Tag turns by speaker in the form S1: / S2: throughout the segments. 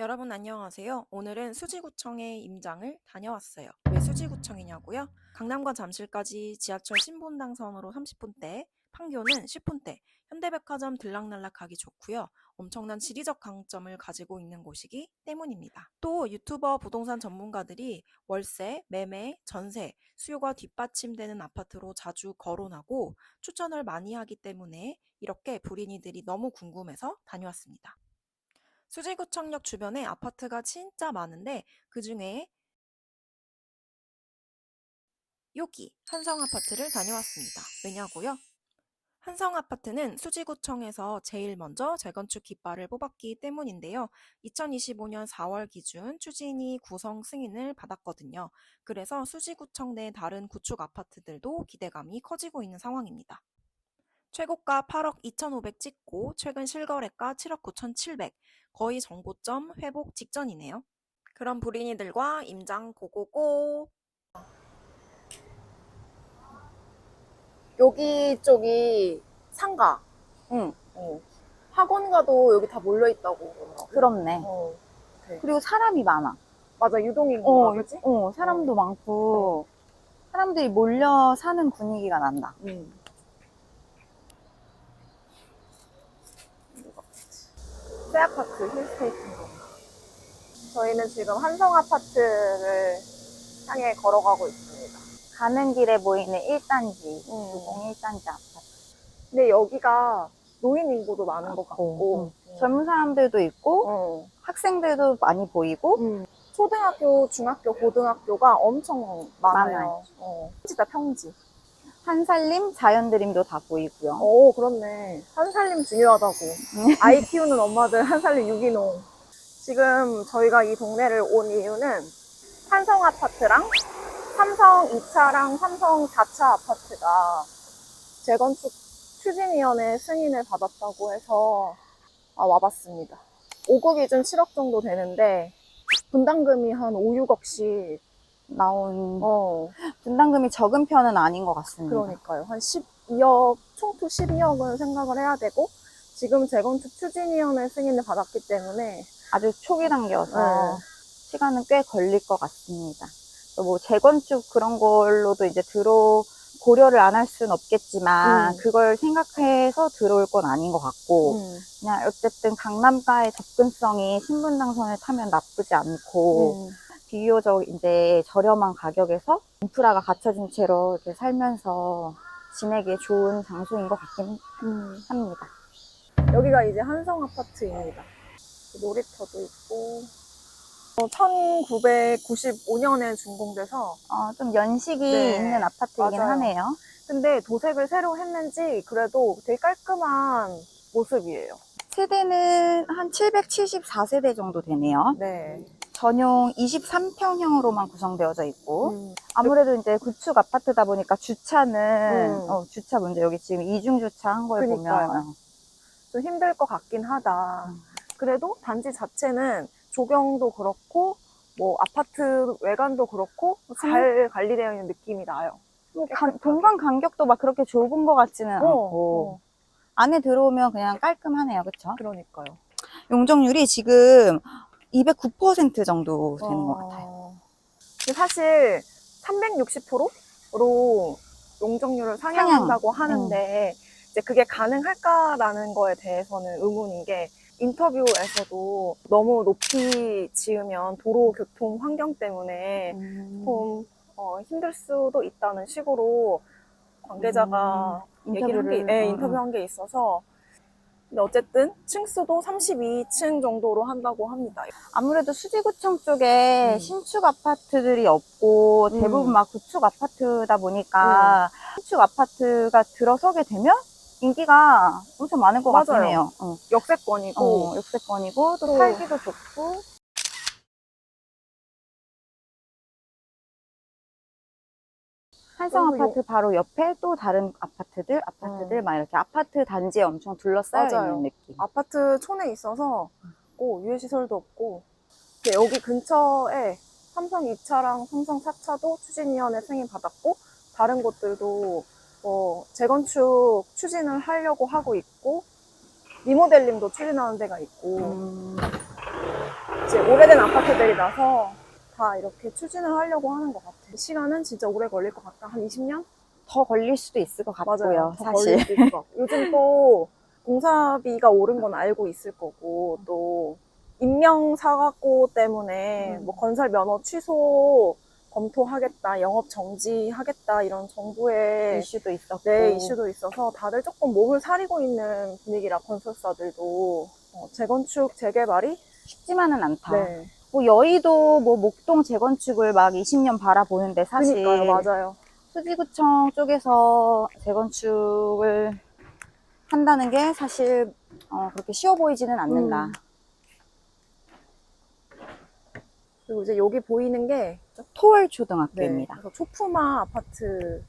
S1: 여러분 안녕하세요. 오늘은 수지구청에 임장을 다녀왔어요. 왜 수지구청이냐고요? 강남과 잠실까지 지하철 신분당선으로 30분대, 판교는 10분대, 현대백화점 들락날락 가기 좋고요. 엄청난 지리적 강점을 가지고 있는 곳이기 때문입니다. 또 유튜버 부동산 전문가들이 월세, 매매, 전세, 수요가 뒷받침되는 아파트로 자주 거론하고 추천을 많이 하기 때문에 이렇게 불인이들이 너무 궁금해서 다녀왔습니다. 수지구청역 주변에 아파트가 진짜 많은데 그 중에 여기 한성 아파트를 다녀왔습니다. 왜냐고요? 한성 아파트는 수지구청에서 제일 먼저 재건축 깃발을 뽑았기 때문인데요. 2025년 4월 기준 추진이 구성 승인을 받았거든요. 그래서 수지구청 내 다른 구축 아파트들도 기대감이 커지고 있는 상황입니다. 최고가 8억 2,500 찍고 최근 실거래가 7억 9,700. 거의 정고점 회복 직전이네요. 그럼 불인이들과 임장 고고고.
S2: 여기 쪽이 상가.
S3: 응,
S2: 어. 학원가도 여기 다 몰려 있다고 그러더라고.
S3: 그렇네.
S2: 어.
S3: 그리고 사람이 많아.
S2: 맞아, 유동인
S3: 어,
S2: 거 그지?
S3: 어, 사람도 많고, 사람들이 몰려 사는 분위기가 난다.
S2: 응. 새 아파트 힐스테이트인 거. 저희는 지금 한성 아파트를 향해 걸어가고 있습니다.
S3: 가는 길에 보이는 1단지,
S2: 음.
S3: 주공 1단지 아파트.
S2: 근데 여기가 노인 인구도 많은 것 같고,
S3: 젊은 사람들도 있고,
S2: 어.
S3: 학생들도 많이 보이고,
S2: 음. 초등학교, 중학교, 고등학교가 엄청 많아요.
S3: 많아요.
S2: 어. 진짜 평지.
S3: 한살림, 자연드림도 다 보이고요.
S2: 오, 그렇네. 한살림 중요하다고. 아이 키우는 엄마들 한살림 유기농. 지금 저희가 이 동네를 온 이유는 한성 아파트랑 삼성 2차랑 삼성 4차 아파트가 재건축 추진위원회 승인을 받았다고 해서 아, 와봤습니다. 5구 기준 7억 정도 되는데 분담금이 한 5, 6억씩
S3: 나온
S2: 어,
S3: 분담금이 적은 편은 아닌 것 같습니다.
S2: 그러니까요. 한 12억, 총투 12억은 생각을 해야 되고, 지금 재건축 추진위원회 승인을 받았기 때문에,
S3: 아주 초기 단계여서
S2: 네.
S3: 시간은 꽤 걸릴 것 같습니다. 뭐 재건축 그런 걸로도 이제 들어 고려를 안 할 수는 없겠지만
S2: 음.
S3: 그걸 생각해서 들어올 건 아닌 것 같고
S2: 음,
S3: 그냥 어쨌든 강남가의 접근성이 신분당선을 타면 나쁘지 않고
S2: 음,
S3: 비교적 이제 저렴한 가격에서 인프라가 갖춰진 채로 이렇게 살면서 지내기에 좋은 장소인 것 같긴
S2: 음.
S3: 합니다.
S2: 여기가 이제 한성 아파트입니다. 놀이터도 있고, 1995년에 준공돼서,
S3: 어, 좀 연식이
S2: 네,
S3: 있는 아파트이긴
S2: 맞아요.
S3: 하네요.
S2: 근데 도색을 새로 했는지 그래도 되게 깔끔한 모습이에요.
S3: 세대는 한 774세대 정도 되네요.
S2: 네.
S3: 전용 23평형으로만 구성되어져 있고
S2: 음,
S3: 아무래도 이제 구축 아파트다 보니까 주차는
S2: 음.
S3: 어, 주차 문제 여기 지금 이중 주차한 걸
S2: 그니까요.
S3: 보면
S2: 좀 힘들 것 같긴 하다.
S3: 음.
S2: 그래도 단지 자체는 조경도 그렇고 뭐 아파트 외관도 그렇고 잘 관리되어 있는 느낌이 나요.
S3: 뭐 간- 공간 간격도 막 그렇게 좁은 것 같지는 않고
S2: 어,
S3: 안에 들어오면 그냥 깔끔하네요, 그렇죠?
S2: 그러니까요.
S3: 용적률이 지금 209% 정도 되는 것
S2: 어,
S3: 같아요.
S2: 근데 사실 360%로 용적률을 상향한다고 하는데 이제 그게 가능할까라는 거에 대해서는 의문인 게 인터뷰에서도 너무 높이 지으면 도로 교통 환경 때문에
S3: 음,
S2: 좀 어, 힘들 수도 있다는 식으로 관계자가 얘기를 한 게,
S3: 음,
S2: 인터뷰한 게 있어서 근데 어쨌든 층수도 32층 정도로 한다고 합니다.
S3: 아무래도 수지구청 쪽에
S2: 음.
S3: 신축 아파트들이 없고
S2: 음.
S3: 대부분 막 구축 아파트다 보니까 신축 아파트가 들어서게 되면 인기가 엄청 많을 것
S2: 맞아요.
S3: 같긴 해요. 어,
S2: 역세권이고
S3: 어, 역세권이고 또
S2: 또-
S3: 살기도 좋고 한성 아파트 바로 옆에 또 다른 아파트들, 아파트들
S2: 음.
S3: 막 이렇게 아파트 단지에 엄청 둘러싸여
S2: 맞아요.
S3: 있는 느낌.
S2: 아파트 촌에 있어서 고 유해 시설도 없고 근데 여기 근처에 삼성 2차랑 삼성 4차도 추진위원회 승인 받았고 다른 곳들도 뭐 재건축 추진을 하려고 하고 있고 리모델링도 추진하는 데가 있고
S3: 음,
S2: 이제 오래된 아파트들이라서 다 이렇게 추진을 하려고 하는 것 같아요. 시간은 진짜 오래 걸릴 것 같다. 한 20년?
S3: 더 걸릴 수도 있을 것 같고요.
S2: 더
S3: 사실.
S2: 걸릴 수도 있을 것 같고. 요즘 또 공사비가 오른 건 알고 있을 거고 또 임명 사고 때문에
S3: 음.
S2: 뭐 건설 면허 취소 검토하겠다, 영업 정지하겠다 이런 정부의
S3: 이슈도 있었고.
S2: 네, 이슈도 있어서 다들 조금 몸을 사리고 있는 분위기라 건설사들도 어, 재건축, 재개발이
S3: 쉽지만은 않다.
S2: 네,
S3: 뭐 여의도 뭐 목동 재건축을 막 20년 바라보는데 사실
S2: 그러니까요, 맞아요.
S3: 수지구청 쪽에서 재건축을 한다는 게 사실 어, 그렇게 쉬워 보이지는 않는다.
S2: 음. 그리고 이제 여기 보이는 게
S3: 토월
S2: 네,
S3: 초등학교입니다.
S2: 그래서 초품화 아파트라는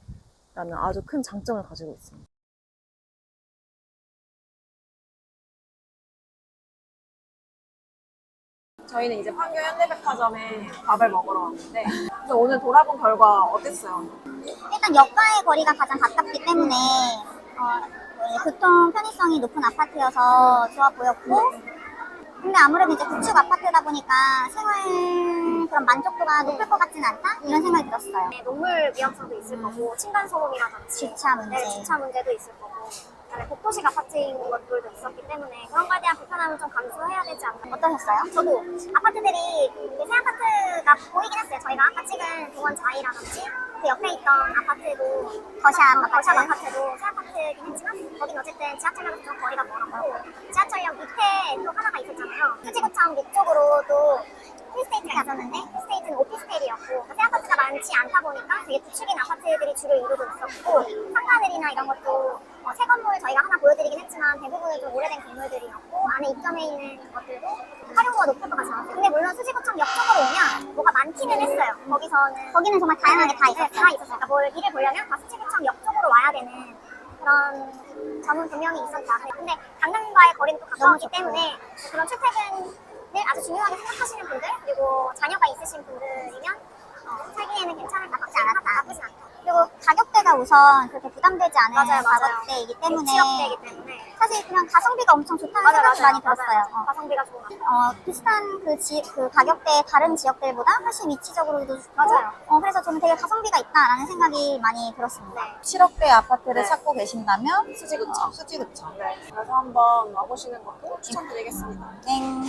S2: 아주 큰 장점을 가지고 있습니다. 저희는 이제 판교 현대백화점에 밥을 먹으러 왔는데 그래서 오늘 돌아본 결과 어땠어요?
S4: 일단 역과의 거리가 가장 가깝기 때문에 어, 그 교통 편의성이 높은 아파트여서 좋아 보였고 근데 아무래도 이제 구축 아파트다 보니까 생활 그런 만족도가 높을 것 같지는 않다 이런 생각이 들었어요.
S5: 네, 농물 위험성도 있을 거고 층간 소음이라든지
S4: 주차 문제.
S5: 네, 주차 문제도 있을 거고 그다음에 복도식 아파트인 것들도 있었기 때문에 그런 거에 대한 불편함을 좀 감수해야 되지 않나
S4: 어떠셨어요?
S5: 저도 아파트들이 새 아파트가 보이긴 했어요 저희가 아까 찍은 동원 자이라든지 그 옆에 있던 아파트도
S4: 거샵
S5: 어, 거샵
S4: 아파트.
S5: 아파트도 새 아파트긴 했지만 거긴 어쨌든 지하철역에서 좀 거리가 멀었고 지하철역 밑에 또 하나가 있었잖아요 수지구청 밑쪽으로도 힐스테이트가 있었는데 힐스테이트는 오피스텔이었고 새 아파트가 많지 않다 보니까 되게 구축인 아파트들이 주를 이루고 있었고 상가들이나 이런 것도 어, 새 건물 저희가 하나 대부분은 좀 오래된 건물들이었고 안에 입점해 있는 것들도 활용도가 높을 것 같지 않았어요. 근데 물론 수지구청 역 쪽으로 오면 뭐가 많기는 했어요. 거기서는
S4: 거기는 정말 다양하게 다
S5: 네,
S4: 있었어요.
S5: 다 있었어요. 그러니까 뭘 일을 보려면 다 수지구청 역 쪽으로 와야 되는 그런 점은 분명히 있었다. 근데 강남과의 거리는 또 가까웠기 때문에 그런 출퇴근을 아주 중요하게 생각하시는 분들 그리고 자녀가 있으신 분들이면 어, 살기에는 괜찮을 것 같지 않았다. 나쁘진 않다.
S4: 그리고 가격대가 우선 그렇게 부담되지 않은
S5: 맞아요, 맞아요.
S4: 가격대이기 때문에
S5: 취업되기 때문에
S4: 사실 그냥 가성비가 엄청 좋다는
S5: 맞아요,
S4: 생각이
S5: 맞아요.
S4: 많이 들었어요. 어.
S5: 가성비가 같아요.
S4: 어, 비슷한 그, 지, 그 가격대 다른 지역들보다 훨씬 위치적으로도 좋고
S5: 맞아요.
S4: 어, 그래서 저는 되게 가성비가 있다라는 생각이 많이 들었습니다.
S5: 네.
S3: 7억대 아파트를
S2: 네.
S3: 찾고 계신다면
S2: 수지구청.
S3: 수지구청.
S2: 네, 그래서 한번 와보시는 것도 추천드리겠습니다.
S3: 땡.